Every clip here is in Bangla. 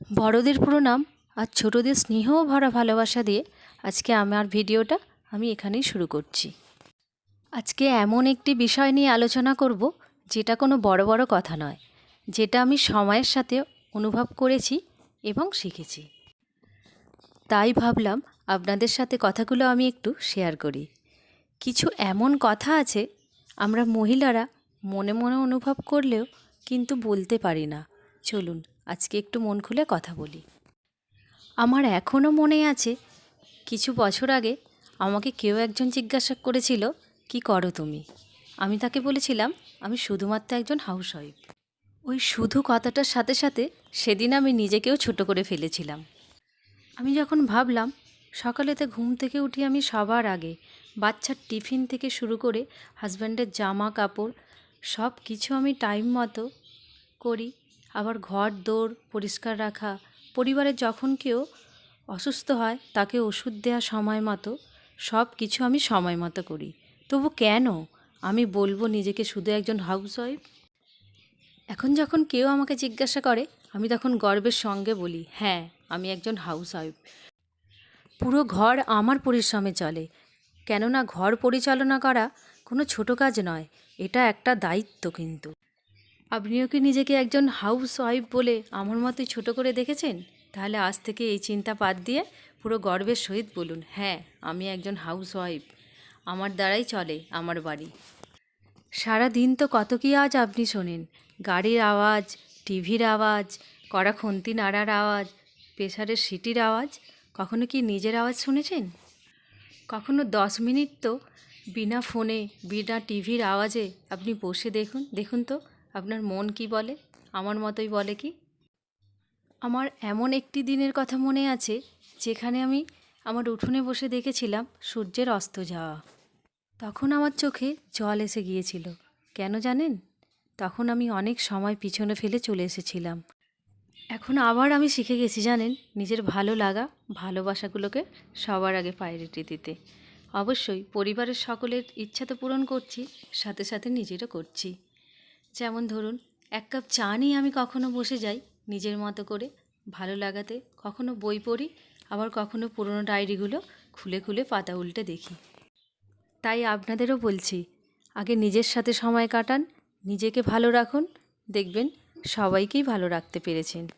বড়দের প্রণাম আর ছোটদের স্নেহ ভরা ভালোবাসা দিয়ে আজকে আমার ভিডিওটা আমি এখানেই শুরু করছি। আজকে এমন একটি বিষয় নিয়ে আলোচনা করব যেটা কোনো বড় বড় কথা নয়, যেটা আমি সময়ের সাথে অনুভব করেছি এবং শিখেছি। তাই ভাবলাম আপনাদের সাথে কথাগুলো আমি একটু শেয়ার করি। কিছু এমন কথা আছে আমরা মহিলারা মনে মনে অনুভব করলেও কিন্তু বলতে পারি না। চলুন আজকে একটু মন খুলে কথা বলি। আমার এখনও মনে আছে, কিছু বছর আগে আমাকে কেউ একজন জিজ্ঞাসা করেছিল, কি করো তুমি? আমি তাকে বলেছিলাম, আমি শুধুমাত্র একজন হাউসওয়াইফ ওই শুধু কথাটার সাথে সাথে সেদিন আমি নিজেকেও ছোট করে ফেলেছিলাম। আমি যখন ভাবলাম, সকালেতে ঘুম থেকে উঠি আমি সবার আগে, বাচ্চার টিফিন থেকে শুরু করে হাজব্যান্ডের জামা কাপড় সব কিছু আমি টাইম মতো করি। আবার ঘর দৌড় পরিষ্কার রাখা। পরিবারের যখন কেউ অসুস্থ হয়, তাকে ওষুধ দেওয়া সময় মতো, সব কিছু আমি সময় মতো করি। তবু কেন? আমি বলব নিজেকে শুধু একজন হাউসওয়াইফ এখন যখন কেউ আমাকে জিজ্ঞাসা করে, আমি তখন গর্বের সঙ্গে বলি হ্যাঁ আমি একজন হাউসওয়াইফ পুরো ঘর আমার পরিশ্রমে চলে। কেননা ঘর পরিচালনা করা কোনো ছোট কাজ নয়, এটা একটা দায়িত্ব কিন্তু। আপনিও কি নিজেকে একজন হাউস ওয়াইফ বলে আমার মতোই ছোট করে দেখেছেন? তাহলে আজ থেকে এই চিন্তা বাদ দিয়ে পুরো গর্বের সহিত বলুন হ্যাঁ আমি একজন হাউস ওয়াইফ আমার দ্বারাই চলে আমার বাড়ি। সারা দিন তো কত কি আওয়াজ আপনি শোনেন। গাড়ির আওয়াজ, টিভির আওয়াজ, কড়া খন্তি নাড়ার আওয়াজ, প্রেসারের সিটির আওয়াজ, কখনো কি নিজের আওয়াজ শুনেছেন? কখনো দশ মিনিট তো বিনা ফোনে, বিনা টিভির আওয়াজে আপনি বসে দেখুন দেখুন তো। আপনার মন কি বলে? আমার মতোই বলে কি? আমার এমন একটি দিনের কথা মনে আছে, যেখানে আমি আমার উঠোনে বসে দেখেছিলাম সূর্যের অস্ত যাওয়া। তখন আমার চোখে জল এসে গিয়েছিল। কেন জানেন? তখন আমি অনেক সময় পিছনে ফেলে চলে এসেছিলাম। এখন আবার আমি শিখে গেছি, জানেন, নিজের ভালো লাগা, ভালোবাসাগুলোকে সবার আগে প্রায়োরিটি দিতে। অবশ্যই পরিবারের সকলের ইচ্ছা তো পূরণ করছি, সাথে সাথে নিজেরও করছি। যেমন ধরুন, এক কাপ চা নিয়ে আমি কখনো বসে যাই, নিজের মতো করে। ভালো লাগাতে কখনো বই পড়ি, আবার কখনো পুরনো ডায়েরিগুলো খুলে খুলে পাতা উল্টে দেখি। তাই আপনাদেরও বলছি, আগে নিজের সাথে সময় কাটান, নিজেকে ভালো রাখুন, দেখবেন সবাইকেই ভালো রাখতে পেরেছেন।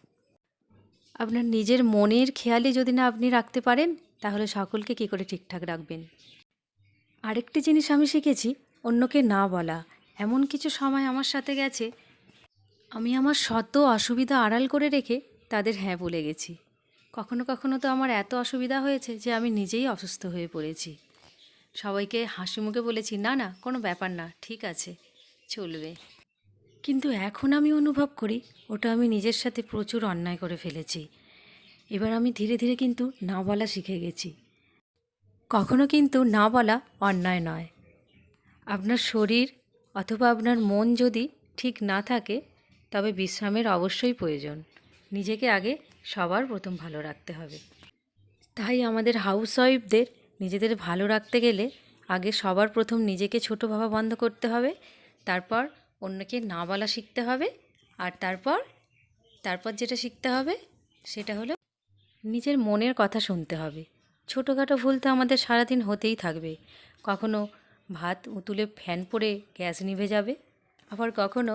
আপনার নিজের মনের খেয়ালে যদি না আপনি রাখতে পারেন, তাহলে সকলকে কী করে ঠিকঠাক রাখবেন? আরেকটি জিনিস আমি শিখেছি, অন্যকে না বলা। এমন কিছু সময় আমার সাথে গেছে। আমি আমার শত অসুবিধা আড়াল করে রেখে তাদের হ্যাঁ বলে গেছি। কখনো কখনো তো আমার এত অসুবিধা হয়েছে যে আমি নিজেই অসুস্থ হয়ে পড়েছি। সবাইকে হাসি মুখে বলেছি, না না, কোনো ব্যাপার না, ঠিক আছে, চলবে। কিন্তু এখন আমি অনুভব করি, ওটা আমি নিজের সাথে প্রচুর অন্যায় করে ফেলেছি। এবার আমি ধীরে ধীরে কিন্তু না বলা শিখে গেছি। কখনো কিন্তু না বলা অন্যায় নয়। আপনার শরীর অথবা আপনার মন যদি ঠিক না থাকে, তবে বিশ্রামের অবশ্যই প্রয়োজন। নিজেকে আগে সবার প্রথম ভালো রাখতে হবে। তাই আমাদের হাউস ওয়াইফদের নিজেদের ভালো রাখতে গেলে আগে সবার প্রথম নিজেকে ছোট ভাবা বন্ধ করতে হবে, তারপর অন্যকে না বলা শিখতে হবে, আর তারপর তারপর যেটা শিখতে হবে, সেটা হলো নিজের মনের কথা শুনতে হবে। ছোটোখাটো ভুল তো আমাদের সারাদিন হতেই থাকবে। কখনো ভাত উতুলে ফ্যান পড়ে গ্যাস নিভে যাবে, আবার কখনো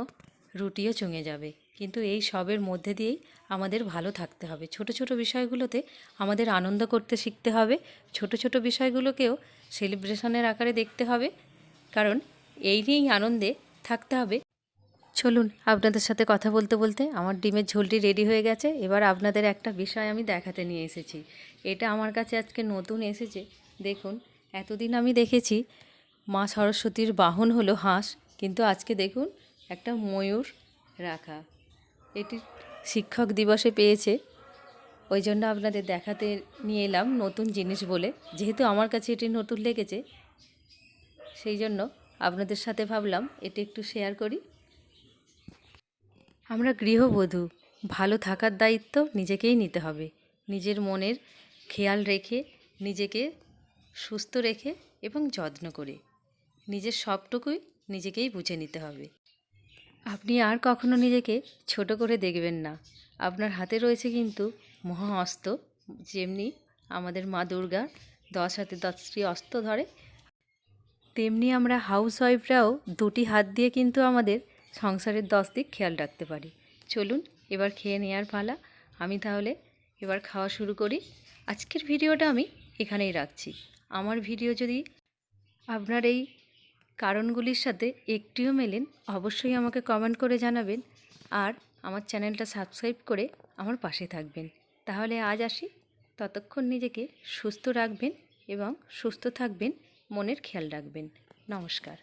রুটিও চুঙে যাবে। কিন্তু এই সবের মধ্যে দিয়েই আমাদের ভালো থাকতে হবে। ছোট ছোট বিষয়গুলোতে আমাদের আনন্দ করতে শিখতে হবে। ছোট ছোট বিষয়গুলোকেও সেলিব্রেশনের আকারে দেখতে হবে। কারণ এই নিয়েই আনন্দে থাকতে হবে। চলুন আপনাদের সাথে কথা বলতে বলতে আমার ডিমের ঝোলটি রেডি হয়ে গেছে। এবার আপনাদের একটা বিষয় আমি দেখাতে নিয়ে এসেছি। এটা আমার কাছে আজকে নতুন এসেছে। দেখুন, এতদিন আমি দেখেছি মা সরস্বতীর বাহন হলো হাঁস। কিন্তু আজকে দেখুন, একটা ময়ূর রাখা। এটি শিক্ষক দিবসে পেয়েছে। ওই জন্য আপনাদের দেখাতে নিয়ে এলাম নতুন জিনিস বলে। যেহেতু আমার কাছে এটি নতুন লেগেছে, সেই জন্য আপনাদের সাথে ভাবলাম এটি একটু শেয়ার করি। আমরা গৃহবধূ, ভালো থাকার দায়িত্ব নিজেকেই নিতে হবে। নিজের মনের খেয়াল রেখে, নিজেকে সুস্থ রেখে এবং যত্ন করে। নিজের সবটুকুই নিজেকেই বুঝে নিতে হবে। আপনি আর কখনো নিজেকে ছোট করে দেখবেন না। আপনার হাতে রয়েছে কিন্তু মহা অস্ত্র যেমনি আমাদের মা দুর্গা দশ হাতে দশটি অস্ত্র ধরে, তেমনি আমরা হাউস ওয়াইফরাও দুটি হাত দিয়ে কিন্তু আমাদের সংসারের দশ দিক খেয়াল রাখতে পারি। চলুন, এবার খেয়ে নেওয়ার পালা। আমি তাহলে এবার খাওয়া শুরু করি। আজকের ভিডিওটা আমি এখানেই রাখছি। আমার ভিডিও যদি আপনার এই কারণগুলির সাথে একটিও মেলেন, অবশ্যই আমাকে কমেন্ট করে জানাবেন। আর আমার চ্যানেলটা সাবস্ক্রাইব করে আমার পাশে থাকবেন। তাহলে আজ আসি। ততক্ষণ নিজেকে সুস্থ রাখবেন এবং সুস্থ থাকবেন, মনের খেয়াল রাখবেন। নমস্কার।